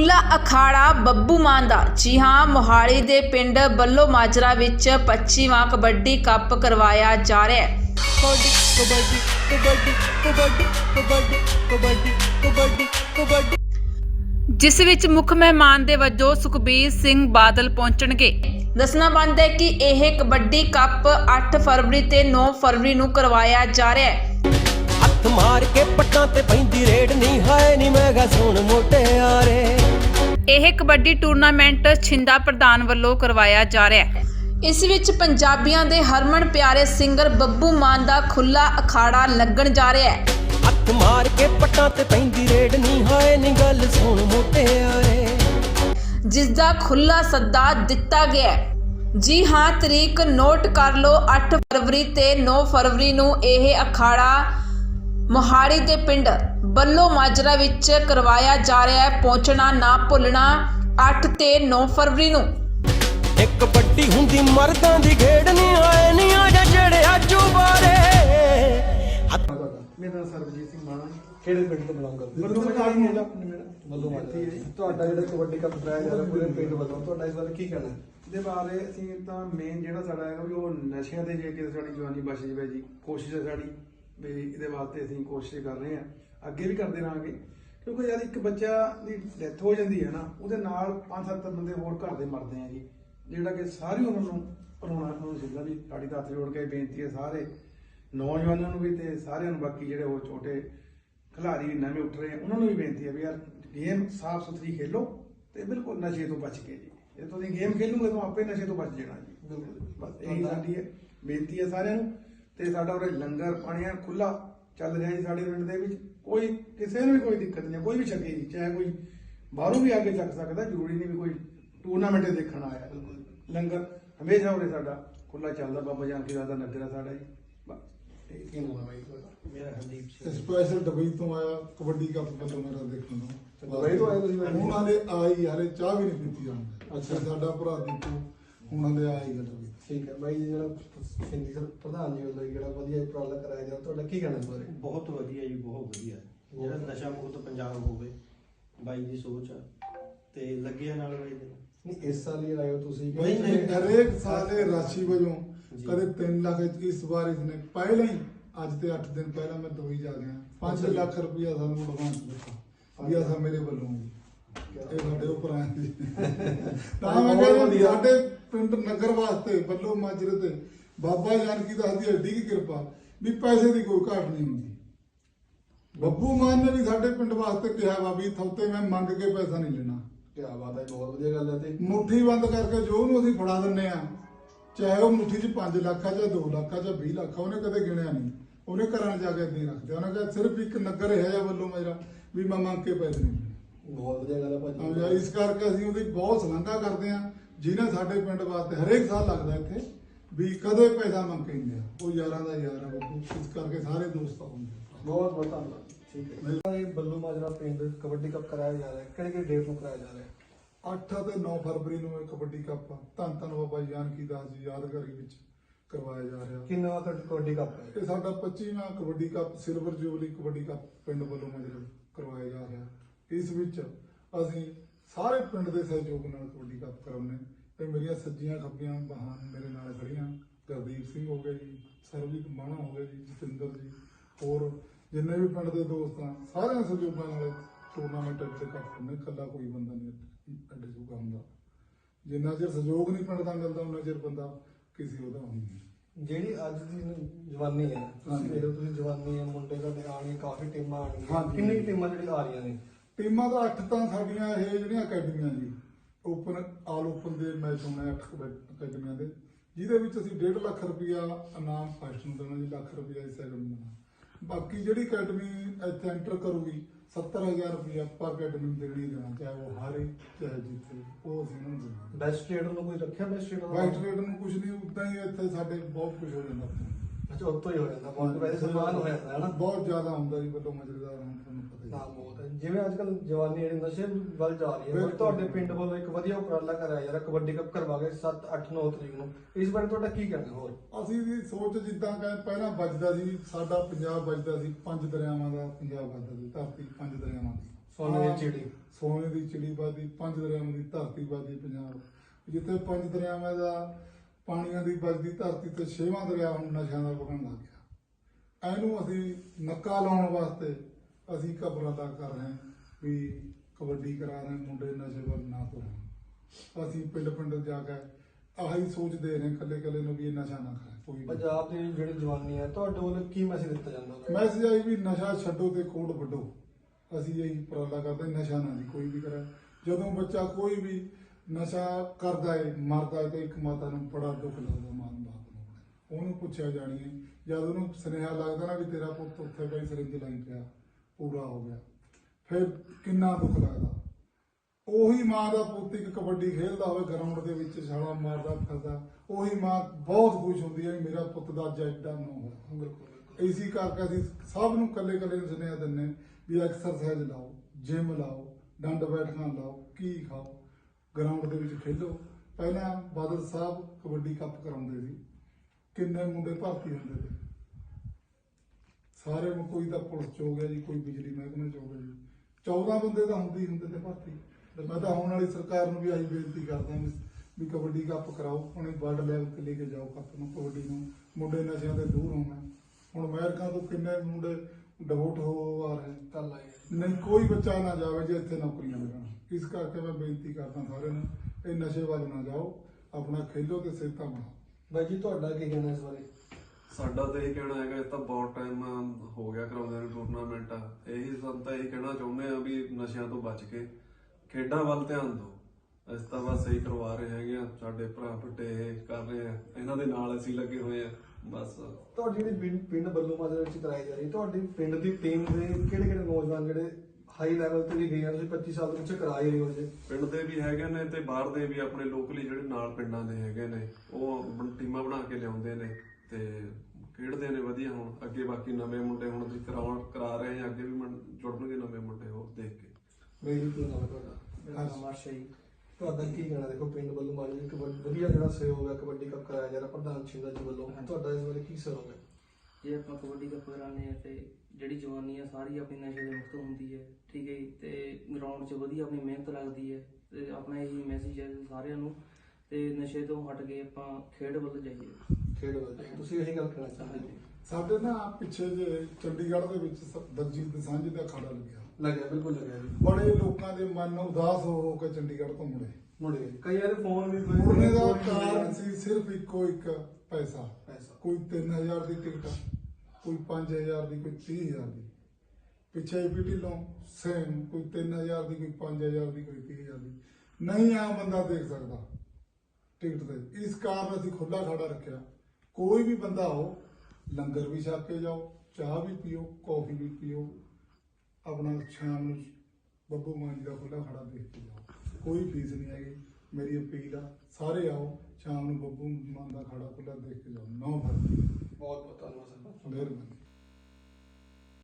ਖੁੱਲਾ ਅਖਾੜਾ ਬੱਬੂ ਮਾਨ ਦਾ। ਜੀ ਹਾਂ ਮੋਹਾਲੀ ਦੇ ਪਿੰਡ ਬੱਲੋ ਮਾਜਰਾ ਵਿੱਚ 25ਵਾਂ ਕਬੱਡੀ ਕੱਪ ਕਰਵਾਇਆ ਜਾ ਰਿਹਾ ਹੈ। ਕਬੱਡੀ ਕਬੱਡੀ ਕਬੱਡੀ ਕਬੱਡੀ ਕਬੱਡੀ ਕਬੱਡੀ ਕਬੱਡੀ ਕਬੱਡੀ। ਜਿਸ ਵਿੱਚ ਮੁੱਖ ਮਹਿਮਾਨ ਦੇ ਵਜੋਂ ਸੁਖਬੀਰ ਸਿੰਘ ਬਾਦਲ ਪਹੁੰਚਣਗੇ। ਦੱਸਣਾ ਬਣਦਾ ਹੈ ਕਿ ਇਹ ਕਬੱਡੀ ਕੱਪ 8 ਫਰਵਰੀ ਤੇ 9 ਫਰਵਰੀ ਨੂੰ ਕਰਵਾਇਆ ਜਾ ਰਿਹਾ ਹੈ। ਹੱਥ ਮਾਰ ਕੇ ਪੱਟਾਂ ਤੇ ਪੈਂਦੀ ਰੇਡ ਨਹੀਂ ਹਾਏ ਨਹੀਂ ਮੈਂ ਗਾ ਸੁਣ ਮੋਟਿਆਰੇ ਇਹ ਕਬੱਡੀ ਟੂਰਨਾਮੈਂਟ ਛਿੰਦਾ ਪ੍ਰਧਾਨ ਵੱਲੋਂ ਕਰਵਾਇਆ ਜਾ ਰਿਹਾ ਹੈ। ਇਸ ਵਿੱਚ ਪੰਜਾਬੀਆਂ ਦੇ ਹਰਮਨ ਪਿਆਰੇ ਸਿੰਗਰ ਬੱਬੂ ਮਾਨ ਦਾ ਖੁੱਲਾ ਅਖਾੜਾ ਲੱਗਣ ਜਾ ਰਿਹਾ ਹੈ। ਹੱਥ ਮਾਰ ਕੇ ਪੱਟਾਂ ਤੇ ਪੈਂਦੀ ਰੇਡ ਨਹੀਂ ਹਾਏ ਨਹੀਂ ਗੱਲ ਸੁਣ ਮੋਟਿਆਰੇ ਜਿਸ ਦਾ ਖੁੱਲਾ ਸੱਦਾ ਦਿੱਤਾ ਗਿਆ ਹੈ। ਜੀ ਹਾਂ ਤਰੀਕ ਨੋਟ ਕਰ ਲਓ 8 ਫਰਵਰੀ ਤੇ 9 ਫਰਵਰੀ ਨੂੰ ਇਹ ਅਖਾੜਾ ਮੋਹਾਲੀ ਦੇ ਪਿੰਡ ਬੱਲੋ ਮਾਜਰਾ ਵਿੱਚ ਕਰਵਾਇਆ ਜਾ ਰਿਹਾ ਹੈ ਪਹੁੰਚਣਾ ਨਾ ਭੁੱਲਣਾ 8 ਤੇ 9 ਫਰਵਰੀ ਨੂੰ। ਇੱਕ ਵੱਡੀ ਹੁੰਦੀ ਮਰਦਾਂ ਦੀ ਖੇਡ ਨਹੀਂ ਆਏ ਨਹੀਂ ਆ ਜਾ ਜਿਹੜੇ ਚੁਬਾਰੇ ਹੱਥ ਮੇਰਾ ਨਾਮ ਸਰਬਜੀਤ ਸਿੰਘ ਮਾਣਾ ਜੀ ਕਿਹੜੇ ਪਿੰਡ ਤੋਂ ਬਿਲੋਂਗ ਕਰਦੇ ਬੱਲੂ ਮਕਾਨ ਮੇਰਾ ਮੇਰਾ ਵੱਲੋਂ ਜੀ। ਤੁਹਾਡਾ ਜਿਹੜਾ ਕਬੱਡੀ ਕੱਪ ਕਰਾਇਆ ਜਾ ਰਿਹਾ ਪੂਰੇ ਪਿੰਡ ਵੱਲੋਂ ਤੁਹਾਡਾ ਇਸ ਬਾਰੇ ਕੀ ਕਹਿਣਾ ਹੈ? ਦੇ ਬਾਰੇ ਅਸੀਂ ਤਾਂ ਮੇਨ ਜਿਹੜਾ ਸਾਡਾ ਹੈਗਾ ਵੀ ਉਹ ਨਸ਼ਿਆਂ ਤੇ ਜੇ ਕਿ ਸਾਡੀ ਜਵਾਨੀ ਬਚ ਜਵੇ ਜੀ ਕੋਸ਼ਿਸ਼ ਹੈ ਸਾਡੀ। ਵੀ ਇਹਦੇ ਵਾਸਤੇ ਅਸੀਂ ਕੋਸ਼ਿਸ਼ ਕਰ ਰਹੇ ਹਾਂ। ਅੱਗੇ ਵੀ ਕਰਦੇ ਰਹਾਂਗੇ। ਕਿਉਂਕਿ ਜਦ ਇੱਕ ਬੱਚਾ ਦੀ ਡੈਥ ਹੋ ਜਾਂਦੀ ਹੈ ਨਾ ਉਹਦੇ ਨਾਲ ਪੰਜ ਸੱਤ ਬੰਦੇ ਹੋਰ ਘਰ ਦੇ ਮਰਦੇ ਆ ਜੀ। ਜਿਹੜਾ ਕਿ ਸਾਰੀ ਉਮਰ ਨੂੰ ਰੋਣਾ ਨੂੰ ਸਿੱਧਾ ਵੀ ਸਾਡੀ ਹੱਥ ਜੋੜ ਕੇ ਬੇਨਤੀ ਹੈ ਸਾਰੇ ਨੌਜਵਾਨਾਂ ਨੂੰ ਵੀ ਤੇ ਸਾਰਿਆਂ ਨੂੰ ਬਾਕੀ ਜਿਹੜੇ ਉਹ ਛੋਟੇ ਖਿਲਾੜੀ ਨਵੇਂ ਉੱਠ ਰਹੇ ਉਹਨਾਂ ਨੂੰ ਵੀ ਬੇਨਤੀ ਹੈ ਵੀ ਯਾਰ ਗੇਮ ਸਾਫ਼ ਸੁਥਰੀ ਖੇਲੋ ਤੇ ਬਿਲਕੁਲ ਨਸ਼ੇ ਤੋਂ ਬਚ ਕੇ ਜੀ। ਜੇ ਤੁਸੀਂ ਗੇਮ ਖੇਲੋਗੇ ਤਾਂ ਆਪੇ ਨਸ਼ੇ ਤੋਂ ਬਚ ਜਾਣਾ ਜੀ। ਬਿਲਕੁਲ। ਬਸ ਇਹੀ ਸਾਡੀ ਹੈ। ਬੇਨਤੀ ਹੈ ਸਾਰਿਆਂ ਨੂੰ। ਤੇ ਸਾਡਾ ਉਰੇ ਲੰਗਰ ਪਾਣੀਆਂ ਖੁੱਲਾ ਚੱਲ ਰਿਹਾ ਜੀ ਸਾਡੇ ਪਿੰਡ ਦੇ ਵਿੱਚ। ਕੋਈ ਕਿਸੇ ਨੂੰ ਵੀ ਕੋਈ ਦਿੱਕਤ ਨਹੀਂ ਕੋਈ ਵੀ ਛੱਕੇ ਨਹੀਂ ਚਾਹੇ ਕੋਈ ਬਾਹਰੋਂ ਵੀ ਆ ਕੇ ਚੱਕ ਸਕਦਾ ਜ਼ਰੂਰੀ ਨਹੀਂ ਵੀ ਕੋਈ ਟੂਰਨਾਮੈਂਟ ਦੇਖਣ ਆਇਆ। ਬਿਲਕੁਲ ਲੰਗਰ ਹਮੇਸ਼ਾ ਉਰੇ ਸਾਡਾ ਖੁੱਲਾ ਚੱਲਦਾ ਬਾਬਾ ਜਾਨਕੀ ਦਾ ਨਗਰ ਹੈ ਸਾਡਾ ਜੀ। ਬਸ ਇਹ ਕੀ ਨਾਮ ਹੈ ਮੇਰਾ ਹਰਦੀਪ ਸਿੰਘ। ਸਪੈਸ਼ਲ ਦੁਬਈ ਤੋਂ ਆਇਆ ਕਬੱਡੀ ਕੱਪ ਵੱਲੋਂ ਮੇਰਾ ਦੇਖਣ ਨੂੰ। ਦੁਬਈ ਤੋਂ ਆਏ ਤੁਸੀਂ? ਉਹਨਾਂ ਦੇ ਆਈ ਹਾਲੇ ਚਾਹ ਵੀ ਨਹੀਂ ਪੀਤੀ ਉਹਨਾਂ ਅੱਛਾ। ਅੱਛਾ। ਸਾਡਾ ਭਰਾ ਦੀਪੂ ਉਹਨਾਂ ਦੇ ਆਈ ਗੱਲ ਵੀ ਠੀਕ ਹੈ ਬਾਈ ਜੀ ਜਿਹੜਾ ਸਿੰਧੀ ਸਰ ਪ੍ਰਧਾਨ ਜੀ ਵੱਲੋਂ ਜਿਹੜਾ ਵਧੀਆ ਉਪਰਾਲਾ ਕਰਾਇਆ ਜਾ ਤੁਹਾਡਾ ਕੀ ਕਹਿਣਾ ਇਸ ਬਾਰੇ ਬਹੁਤ ਵਧੀਆ ਜੀ ਬਹੁਤ ਵਧੀਆ ਜਿਹੜਾ ਨਸ਼ਾ ਮੁਕਤ ਪੰਜਾਬ ਹੋਵੇ ਬਾਈ ਦੀ ਸੋਚ ਆ ਤੇ ਲੱਗਿਆ ਨਾਲ ਬਾਈ ਦੇ ਨਹੀਂ ਇਸ ਸਾਲ ਹੀ ਹੋ ਤੁਸੀਂ ਕਿ ਬਈ ਨਹੀਂ, ਨਹੀਂ। ਹਰੇਕ ਸਾਲ ਦੇ ਰਾਸ਼ੀ ਵਜੋਂ। ਕਦੇ 3 ਲੱਖ ਇਸ ਵਾਰ ਇਸਨੇ ਪਹਿਲਾਂ ਹੀ ਅੱਜ ਤੇ 8 ਦਿਨ ਪਹਿਲਾਂ ਮੈਂ ਦੁਬਈ ਜਾ ਗਿਆ 5 ਅੱਛਾ ਜੀ। ਲੱਖ ਰੁਪਇਆ ਸਾਨੂੰ ਐਡਵਾਂਸ ਦਿੱਤਾ ਵੀ ਆਹ ਮੇਰੇ ਵੱਲੋਂ ਜੀ ਇਹ ਸਾਡੇ ਉੱਪਰ ਆਏ ਜੀ ਤਾਂ ਮੈਂ ਕਹਿੰਦਾ। ਸਾਡੇ ਪਿੰਡ ਨਗਰ ਵਾਸਤੇ ਬੱਲੋ ਮਾਜਰੇ ਤੇ ਬਾਬਾ ਜਾਨਕੀ ਦਾਸ ਦੀ ਏਡੀ ਕੀ ਕਿਰਪਾ ਵੀ ਪੈਸੇ ਦੀ ਕੋਈ ਘਾਟ ਨਹੀਂ ਹੁੰਦੀ। ਬੱਬੂ ਮਾਨ ਨੇ ਵੀ ਸਾਡੇ ਪਿੰਡ ਵਾਸਤੇ ਕਿਹਾ ਵਾ ਵੀ ਥੌਤੇ ਮੈਂ ਮੰਗ ਕੇ ਪੈਸਾ ਨਹੀਂ ਲੈਣਾ। ਕੀ ਬਾਤ ਹੈ ਬਹੁਤ ਵਧੀਆ ਗੱਲ ਹੈ ਤੇ। ਮੁੱਠੀ ਬੰਦ ਕਰਕੇ ਜੋ ਉਹਨੂੰ ਅਸੀਂ ਫੜਾ ਦਿੰਨੇ ਆ ਚਾਹੇ ਉਹ ਮੁੱਠੀ 'ਚ 5 ਲੱਖ ਆ ਜਾਂ 2 ਲੱਖ ਆ ਜਾਂ 20 ਲੱਖ ਆ ਉਹਨੇ ਕਦੇ ਗਿਣਿਆ ਨਹੀਂ। ਉਹਨੇ ਘਰਾਂ ਜਾ ਕੇ ਦੇ ਰੱਖਦੇ ਉਹਨੇ ਕਿਹਾ ਸਿਰਫ ਇੱਕ ਨਗਰ ਹੈ ਜਾਂ ਵੱਲੋਂ ਮੇਰਾ ਵੀ ਮੈਂ ਮੰਗ ਕੇ ਪੈਸੇ ਨਹੀਂ ਬਹੁਤ ਵਧੀਆ ਗੱਲ ਹੈ ਭਾਜੀ। ਇਸ ਕਰਕੇ ਅਸੀਂ ਉਹਦੀ ਬਹੁਤ ਸ਼ਲਾਘਾ ਕਰਦੇ ਆ ਜਿਹਨੇ ਸਾਡੇ ਪਿੰਡ ਵਾਸਤੇ ਹਰੇਕ ਸਾਲ ਲੱਗਦਾ ਇੱਥੇ ਵੀ ਕਦੇ ਪੈਸਾ ਮੰਗ ਕੇ ਨਹੀਂ ਲਿਆ ਉਹ ਯਾਰਾਂ ਦਾ ਯਾਰ ਆ ਬੱਬੂ ਇਸ ਕਰਕੇ ਸਾਰੇ ਦੋਸਤ ਆਉਂਦੇ ਬਹੁਤ ਬਹੁਤ ਧੰਨਵਾਦ ਠੀਕ ਹੈ। ਇਹ ਬੱਲੂ ਮਾਜਰਾ ਪਿੰਡ ਕਬੱਡੀ ਕੱਪ ਕਰਾਇਆ ਜਾ ਰਿਹਾ ਹੈ ਕਿਹੜੇ ਕਿਹੜੇ ਡੇਟ ਨੂੰ ਕਰਾਇਆ ਜਾ ਰਿਹਾ? ਹੈ 8 ਅਤੇ 9 ਫਰਵਰੀ ਨੂੰ ਇਹ ਕਬੱਡੀ ਕੱਪ ਧੰਨ ਧੰਨ ਬਾਬਾ ਜਾਨਕੀ ਦਾਸ ਜੀ ਯਾਦਗਾਰੀ ਵਿੱਚ ਕਰਵਾਇਆ ਜਾ ਰਿਹਾ। ਕਿੰਨਾ ਤੁਹਾਡਾ ਕਬੱਡੀ ਕੱਪ ਹੈ? ਇਹ ਸਾਡਾ 25ਵਾਂ kabaddi cup silver jubilee kabaddi cup ਪਿੰਡ ਵੱਲੋਂ ਮਜਰਾ ਕਰਵਾਇਆ ਜਾ ਰਿਹਾ। ਇਸ ਵਿੱਚ ਅਸੀਂ ਸਾਰੇ ਪਿੰਡ ਦੇ ਸਹਿਯੋਗ ਨਾਲ ਕਬੱਡੀ ਕੱਪ ਕਰਾਉਂਦੇ ਤੇ ਮੇਰੀਆਂ ਸੱਜੀਆਂ ਖੱਬੀਆਂ ਬਾਹਾਂ ਮੇਰੇ ਨਾਲ ਖੜੀਆਂ ਗੁਰਦੀਪ ਸਿੰਘ ਹੋ ਗਿਆ ਜੀ ਸਰਬਜੀਤ ਮਾਣਾ ਹੋ ਗਿਆ ਜੀ ਜਤਿੰਦਰ ਜੀ ਹੋਰ ਜਿੰਨੇ ਵੀ ਪਿੰਡ ਦੇ ਦੋਸਤ ਆ ਸਾਰਿਆਂ ਸਹਿਯੋਗਾਂ ਨਾਲ ਟੂਰਨਾਮੈਂਟ ਵਿੱਚ ਕੱਪ ਹੁੰਦੇ ਕੱਲਾ ਕੋਈ ਬੰਦਾ ਨਹੀਂ ਅੱਡੇ ਜੂਗਾ ਹੁੰਦਾ। ਜਿੰਨਾ ਚਿਰ ਸਹਿਯੋਗ ਨਹੀਂ ਪਿੰਡ ਦਾ ਮਿਲਦਾ ਉਹਨਾਂ ਚਿਰ ਬੰਦਾ ਕਿਸੇ ਉਹਦਾ ਹੁੰਦਾ ਨਹੀਂ। ਜਿਹੜੀ ਅੱਜ ਦੀ ਜਵਾਨੀ ਹੈ ਤੁਸੀਂ। ਦੇਖੋ ਤੁਸੀਂ ਜਵਾਨੀ ਹੈ ਮੁੰਡੇ ਤੁਹਾਡੇ ਆਣਗੇ ਕਾਫੀ ਟੀਮਾਂ ਆਣਗੀਆਂ। ਕਿੰਨੀ ਟੀਮਾਂ ਜਿਹੜੀਆਂ ਆ ਰਹੀਆਂ ਨੇ? ਟੀਮਾਂ ਦਾ 8 ਤਾਂ ਸਾਡੀਆਂ ਇਹ ਜਿਹੜੀਆਂ ਅਕੈਡਮੀਆਂ ਜੀ ਓਪਨ ਆਲ ਓਪਨ ਦੇ ਮੈਚ ਹੋਣੇ 8 ਅਕੈਡਮੀਆਂ ਦੇ ਜਿਹਦੇ ਵਿੱਚ ਅਸੀਂ 1.5 ਲੱਖ ਰੁਪਇਆ ਇਨਾਮ ਫਸਟ ਨੂੰ ਦੇਣਾ ਜੀ ਲੱਖ ਰੁਪਇਆ ਸੈਕੰਡ ਨੂੰ ਦੇਣਾ। ਬਾਕੀ ਜਿਹੜੀ ਅਕੈਡਮੀ ਇੱਥੇ ਐਂਟਰ ਕਰੂਗੀ 70000 ਰੁਪਇਆ ਪਰ ਅਕੈਡਮੀ ਨੂੰ ਦੇਣੀ ਦੇਣਾ ਚਾਹੇ ਉਹ ਹਾਰੇ ਚਾਹੇ ਜਿੱਤੇ ਉਹ ਅਸੀਂ ਉਹਨਾਂ ਨੂੰ ਦੇਣਾ। ਬੈਸਟ ਟ੍ਰੇਡਰ ਨੂੰ ਕੋਈ ਰੱਖਿਆ ਬੈਸਟ ਟ੍ਰੇਡਰ ਨੂੰ ਕੁਝ ਨਹੀਂ ਉਦਾਂ ਹੀ ਇੱਥੇ ਸਾਡੇ ਬਹੁਤ ਕੁਝ ਹੋ ਜਾਂਦਾ। ਅੱਛਾ ਉੱਤੋਂ ਹੀ ਹੋ ਜਾਂਦਾ ਬਹੁਤ ਵੈਸੇ ਸਨਮਾਨ ਹੋ ਜਾਂਦਾ। ਹੈ ਨਾ ਬਹੁਤ ਜ਼ਿਆਦਾ ਹੁੰਦਾ ਜੀ ਵੱਲੋਂ ਮਜਰਦਾਰ ਹੁਣ ਤੁਹਾਨੂੰ ਪਤਾ ਹੀ ਹੈ। ਨਾਮ ਬਹੁਤ ਹੈ। ਜਿਵੇਂ ਅੱਜ ਕੱਲ ਜਵਾਨੀ ਜਿਹੜੀ ਨਸ਼ੇ ਵੱਲ ਜਾ ਰਹੀ ਹੈ ਪਰ ਬਿਲਕੁਲ। ਤੁਹਾਡੇ ਪਿੰਡ ਵੱਲੋਂ ਇੱਕ ਵਧੀਆ ਉਪਰਾਲਾ ਕਰਾਇਆ ਯਾਰ ਕਬੱਡੀ ਕੱਪ ਕਰਵਾ ਕੇ 7 8 9 ਤਰੀਕ ਨੂੰ। ਇਸ ਬਾਰੇ ਤੁਹਾਡਾ ਕੀ ਕਹਿਣਾ ਹੋਰ? ਅਸੀਂ ਵੀ ਸੋਚ ਜਿੱਦਾਂ ਕਿ ਪਹਿਲਾਂ ਵੱਜਦਾ ਸੀ ਸਾਡਾ ਪੰਜਾਬ ਵੱਜਦਾ ਸੀ ਪੰਜ ਦਰਿਆਵਾਂ ਦਾ ਪੰਜਾਬ ਵੱਜਦਾ ਸੀ ਧਰਤੀ ਪੰਜ ਦਰਿਆਵਾਂ ਦੀ। ਸੋਨੇ ਦੀ ਚਿੜੀ। ਸੋਨੇ ਦੀ ਚਿੜੀ ਬਾਦੀ ਪੰਜ ਦਰਿਆਵਾਂ ਦੀ ਧਰਤੀ ਬਾਦੀ ਪੰਜਾਬ। ਜਿੱਥੇ ਪੰਜ ਦਰਿਆਵਾਂ ਦਾ ਪਾਣੀਆਂ ਦੀ ਵੱਜਦੀ ਧਰਤੀ ਤੇ ਛੇਵਾਂ ਦਰਿਆ ਹੁਣ ਨਸ਼ਿਆਂ ਦਾ ਵਗਣ ਲੱਗ ਗਿਆ। ਇਹਨੂੰ ਅਸੀਂ ਨੱਕਾ ਲਾਉਣ ਵਾਸਤੇ ਅਸੀਂ ਘਬਰਾਦਾ ਕਰ ਰਹੇ ਵੀ ਕਬੱਡੀ ਕਰਾ ਰਹੇ ਮੁੰਡੇ ਨਸ਼ੇ ਵੱਲ ਨਾ ਤੁਰਨ ਅਸੀਂ ਪਿੰਡ ਪਿੰਡ ਜਾ ਕੇ ਆਹੀ ਸੋਚਦੇ ਨੇ ਕੱਲੇ ਕੱਲੇ ਨੂੰ ਵੀ ਇਹ ਨਸ਼ਾ ਨਾ ਖਾਏ ਕੋਈ ਵੀ। ਪੰਜਾਬ ਦੀ ਜਿਹੜੀ ਜਵਾਨੀ ਹੈ ਤੁਹਾਡੇ ਵੱਲੋਂ ਕੀ ਮੈਸੇਜ ਦਿੱਤਾ ਜਾਂਦਾ ਹੈ ਮੈਸੇਜ ਆਈ ਵੀ ਨਸ਼ਾ ਛੱਡੋ ਤੇ ਕੋਡ ਵੱਢੋ। ਅਸੀਂ ਇਹੀ ਉਪਰਾਲਾ ਕਰਦੇ ਨਸ਼ਾ ਨਾ ਜੀ ਕੋਈ ਵੀ ਕਰੇ। ਜਦੋਂ ਬੱਚਾ ਕੋਈ ਵੀ ਨਸ਼ਾ ਕਰਦਾ ਹੈ ਮਰਦਾ ਹੈ ਤਾਂ ਇੱਕ ਮਾਤਾ ਨੂੰ ਬੜਾ ਦੁੱਖ ਲੱਗਦਾ ਮਾਂ ਬਾਪ ਨੂੰ। ਉਹਨੂੰ ਪੁੱਛਿਆ ਜਾਣੀ ਹੈ ਜਦ ਉਹਨੂੰ ਸੁਨੇਹਾ ਲੱਗਦਾ ਨਾ ਵੀ ਤੇਰਾ ਪੁੱਤ ਉੱਥੇ ਬਈ ਸਰਿੰਜ ਲਾਈ ਪਿਆ ਪੂਰਾ ਹੋ ਗਿਆ। ਫਿਰ ਕਿੰਨਾ ਦੁੱਖ ਲੱਗਦਾ। ਉਹੀ ਮਾਂ ਦਾ ਪੁੱਤ ਇੱਕ ਕਬੱਡੀ ਖੇਡਦਾ ਹੋਵੇ ਗਰਾਊਂਡ ਦੇ ਵਿੱਚ ਛਾਲਾ ਮਾਰਦਾ ਫਿਰਦਾ ਉਹੀ ਮਾਂ ਬਹੁਤ ਖੁਸ਼ ਹੁੰਦੀ ਹੈ ਮੇਰਾ ਪੁੱਤ ਦਾ ਐਡਾ ਨਾ ਬਿਲਕੁਲ ਇਸੀ ਕਰਕੇ ਅਸੀਂ ਸਭ ਨੂੰ ਕੱਲੇ ਕੱਲੇ ਨੂੰ ਸੁਨੇਹਾ ਹਾਂ ਵੀ ਐਕਸਰਸਾਈਜ਼ ਲਾਓ ਜਿਮ ਲਾਓ ਡੰਡ ਬੈਠਕਾਂ ਲਾਓ ਕੀ ਖਾਓ। ਗਰਾਊਂਡ ਦੇ ਵਿੱਚ ਖੇਲੋ ਪਹਿਲਾਂ ਬਾਦਲ ਸਾਹਿਬ ਕਬੱਡੀ ਕੱਪ ਕਰਾਉਂਦੇ ਸੀ। ਕਿੰਨੇ ਮੁੰਡੇ ਭਰਤੀ ਹੁੰਦੇ ਸੀ। ਸਾਰੇ ਕੋਈ ਤਾਂ ਪੁਲਿਸ ਚ ਹੋ ਗਿਆ ਜੀ, ਕੋਈ ਬਿਜਲੀ ਮਹਿਕਮੇ ਚ ਹੋ ਗਿਆ ਜੀ। 14 ਬੰਦੇ ਤਾਂ ਹੁੰਦੇ ਹੁੰਦੇ ਤੇ ਭਰਤੀ। ਮੈਂ ਤਾਂ ਆਉਣ ਵਾਲੀ ਸਰਕਾਰ ਨੂੰ ਵੀ ਆਹੀ ਬੇਨਤੀ ਕਰਦਾ ਵੀ ਕਬੱਡੀ ਕੱਪ ਕਰਾਓ। ਹੁਣੇ ਵਰਲਡ ਲੈਵਲ ਤੇ ਲੈ ਕੇ ਜਾਓ ਕੱਪ ਨੂੰ, ਕਬੱਡੀ ਨੂੰ। ਮੁੰਡੇ ਨਸ਼ਿਆਂ ਤੋਂ ਦੂਰ ਹੋਣਾ। ਹੁਣ ਅਮਰੀਕਾ ਤੋਂ ਕਿੰਨੇ ਮੁੰਡੇ ਡਿਵੋਟ ਹੋ ਆ ਰਹੇ ਕੱਲ ਆਏ ਨਹੀਂ ਕੋਈ ਬੱਚਾ ਨਾ ਜਾਵੇ ਜੇ ਇੱਥੇ ਨੌਕਰੀਆਂ ਲੱਗਣ ਇਸ ਕਰਕੇ ਮੈਂ ਬੇਨਤੀ ਕਰਦਾ ਸਾਰਿਆਂ ਨੂੰ ਇਹ ਨਸ਼ੇ ਵੱਲ ਨਾ ਜਾਓ ਆਪਣਾ ਖੇਲੋ ਤੇ ਸਿਹਤਾਂ ਬਣਾਓ। ਬਾਈ ਜੀ ਤੁਹਾਡਾ ਕੀ ਕਹਿਣਾ ਇਸ ਬਾਰੇ? ਸਾਡਾ ਤਾਂ ਇਹ ਕਹਿਣਾ ਹੈਗਾ ਇਹ ਤਾਂ ਬਹੁਤ ਟਾਈਮ ਹੋ ਗਿਆ ਕਰਾਉਂਦੇ ਨੂੰ ਟੂਰਨਾਮੈਂਟ ਇਹੀ ਸਾਨੂੰ ਤਾਂ ਇਹ ਕਹਿਣਾ ਚਾਹੁੰਦੇ ਆ ਵੀ ਨਸ਼ਿਆਂ ਤੋਂ ਬਚ ਕੇ ਖੇਡਾਂ ਵੱਲ ਧਿਆਨ ਦਿਓ। ਅਸੀਂ ਤਾਂ ਬਸ ਇਹੀ ਕਰਵਾ ਰਹੇ ਹੈਗੇ ਆ ਸਾਡੇ ਭਰਾ ਵੱਡੇ ਕਰ ਰਹੇ ਆ। ਇਹਨਾਂ ਦੇ ਨਾਲ ਅਸੀਂ ਲੱਗੇ ਹੋਏ ਆ ਬਸ। ਤੁਹਾਡੀ ਜਿਹੜੀ ਪਿੰਡ- ਪਿੰਡ ਬੱਲੂਮਾ ਦੇ ਵਿੱਚ ਕਰਾਈ ਜਾ ਰਹੀ ਹੈ, ਤੁਹਾਡੀ ਪਿੰਡ ਦੀ ਟੀਮ ਦੇ ਕਿਹੜੇ ਕਿਹੜੇ ਨੌਜਵਾਨ ਜਿਹੜੇ ਹਾਈ ਲੈਵਲ ਤੇ ਵੀ ਗਏ ਆ ਤੁਸੀਂ 25 ਸਾਲ ਦੇ ਵਿੱਚ ਕਰਾ ਹੀ ਰਹੇ ਹੋ ਜੇ ਪਿੰਡ ਦੇ ਵੀ ਹੈਗੇ ਨੇ ਤੇ ਬਾਹਰ ਦੇ ਵੀ ਆਪਣੇ ਲੋਕਲੀ ਜਿਹੜੇ ਨਾਲ ਪਿੰਡਾਂ ਦੇ ਹੈਗੇ ਨੇ ਉਹ ਬਣ- ਟੀਮਾਂ ਬਣਾ ਕੇ ਲਿਆਉਂਦੇ ਨੇ ਤੇ ਖੇਡਦੇ ਨੇ ਵਧੀਆ ਹੁਣ। ਅੱਗੇ ਬਾਕੀ ਨਵੇਂ ਮੁੰਡੇ ਹੁਣ ਤੁਸੀਂ ਕਰਾਉਣ ਕਰਾ ਰਹੇ ਆ ਅੱਗੇ ਵੀ ਮੁੰ- ਜੁੜਨਗੇ ਨਵੇਂ ਮੁੰਡੇ ਹੋਰ ਦੇਖ ਕੇ। ਜੀ ਕੀ ਨਾਮ ਹੈ ਤੁਹਾਡਾ ਮੇਰਾ ਨਾਮ ਜੀ। ਤੁਹਾਡਾ ਕੀ ਕਹਿਣਾ? ਦੇਖੋ ਪਿੰਡ ਬੱਲੂਮਾ ਜੀ ਇੱਕ ਵ- ਵਧੀਆ ਜਿਹੜਾ ਸਹਿਯੋਗ ਹੈ ਕਬੱਡੀ ਕੱਪ ਕਰਾਇਆ ਜਾ ਰਿਹਾ ਪ੍ਰਧਾਨ ਸ਼ਿੰਦਾ ਜੀ ਵੱਲੋਂ। ਤੁਹਾਡਾ ਇਸ ਬਾਰੇ ਕੀ ਸਹਿਯੋਗ ਹੈ? ਜੇ ਆਪਾਂ ਕਬੱਡੀ ਕੱਪ ਕਰਾਉਂਦੇ ਆ ਤੇ ਜਿਹੜੀ ਜਵਾਨੀ ਆ ਸਾਰੀ ਆਪਣੀ ਨਸ਼ੇ ਦੇ ਮੁਕਤ ਹੁੰਦੀ ਹੈ ਠੀਕ ਹੈ ਜੀ? ਤੇ ਗਰਾਊਂਡ 'ਚ ਵਧੀਆ ਆਪਣੀ ਮਿਹਨਤ ਲੱਗਦੀ ਹੈ ਤੇ ਆਪਣਾ ਇਹੀ ਮੈਸੇਜ ਹੈ ਸਾਰਿਆਂ ਨੂੰ ਤੇ ਨਸ਼ੇ ਤੋਂ ਹਟ ਕੇ ਆਪਾਂ ਖੇਡ ਵੱਲ ਜਾਈਏ। ਖੇਡ ਵੱਲ ਤੁਸੀਂ ਇਹੀ ਗੱਲ ਕਹਿਣਾ ਚਾਹੁੰਦੇ ਸਾਡੇ ਨਾ ਪਿੱਛੇ ਜੇ ਚੰਡੀਗੜ੍ਹ ਦੇ ਵਿੱਚ ਸ- ਦਲਜੀਤ ਦਸਾਂਝ ਦਾ ਖੜਾ ਲੱਗਿਆ। ਲੱਗਿਆ ਬਿਲਕੁਲ ਲੱਗਿਆ ਜੀ। ਬੜੇ ਲੋਕਾਂ ਦੇ ਮਨ ਉਦਾਸ ਹੋ ਹੋ ਕੇ ਚੰਡੀਗੜ੍ਹ ਤੋਂ ਮੁੜੇ। ਮੁੜੇ। ਕਈ ਵਾਰ ਫੋਨ ਵੀ ਮੁੜਨੇ ਦਾ ਕਾਰਨ ਸੀ ਸਿਰਫ ਇੱਕੋ ਇੱਕ ਪੈਸਾ। ਪੈਸਾ। ਕੋਈ 3000 ਦੀ ਟਿਕਟ ਕੋਈ 5000 ਦੀ ਕੋਈ 30000 ਦੀ। ਪਿੱਛੇ ਵੀ ਢਿੱਲੋਂ ਸੇਮ ਕੋਈ 3000 ਦੀ ਕੋਈ 5000 ਦੀ ਕੋਈ 30000 ਦੀ। ਨਹੀਂ ਆ ਬੰਦਾ ਦੇਖ ਸਕਦਾ ਟਿਕਟ ਤੇ। ਇਸ ਕਾਰਨ ਅਸੀਂ ਖੁੱਲਾ ਖਾੜਾ ਰੱਖਿਆ। ਕੋਈ ਵੀ ਬੰਦਾ ਆਓ ਲੰਗਰ ਵੀ ਛਕ ਕੇ ਜਾਓ ਚਾਹ ਵੀ ਪੀਓ ਕੌਫੀ ਵੀ ਪੀਓ ਆਪਣਾ ਸ਼ਾਮ ਨੂੰ ਬੱਬੂ ਮਾਨ ਜੀ ਦਾ ਖੁੱਲਾ ਖਾੜਾ ਦੇਖ ਕੇ ਜਾਓ। ਕੋਈ ਫੀਸ ਨਹੀਂ ਹੈਗੀ ਮੇਰੀ ਅਪੀਲ ਆ ਸਾਰੇ ਆਓ ਸ਼ਾਮ ਨੂੰ ਬੱਬੂ ਮਾਨ ਦਾ ਖਾੜਾ ਖੁੱਲਾ ਦੇਖ ਕੇ ਜਾਓ ਨੌ ਫਰਵਰੀ ਬਹੁਤ ਬਹੁਤ ਧੰਨਵਾਦ ਸਰ। ਮਿਹਰਬਾਨੀ।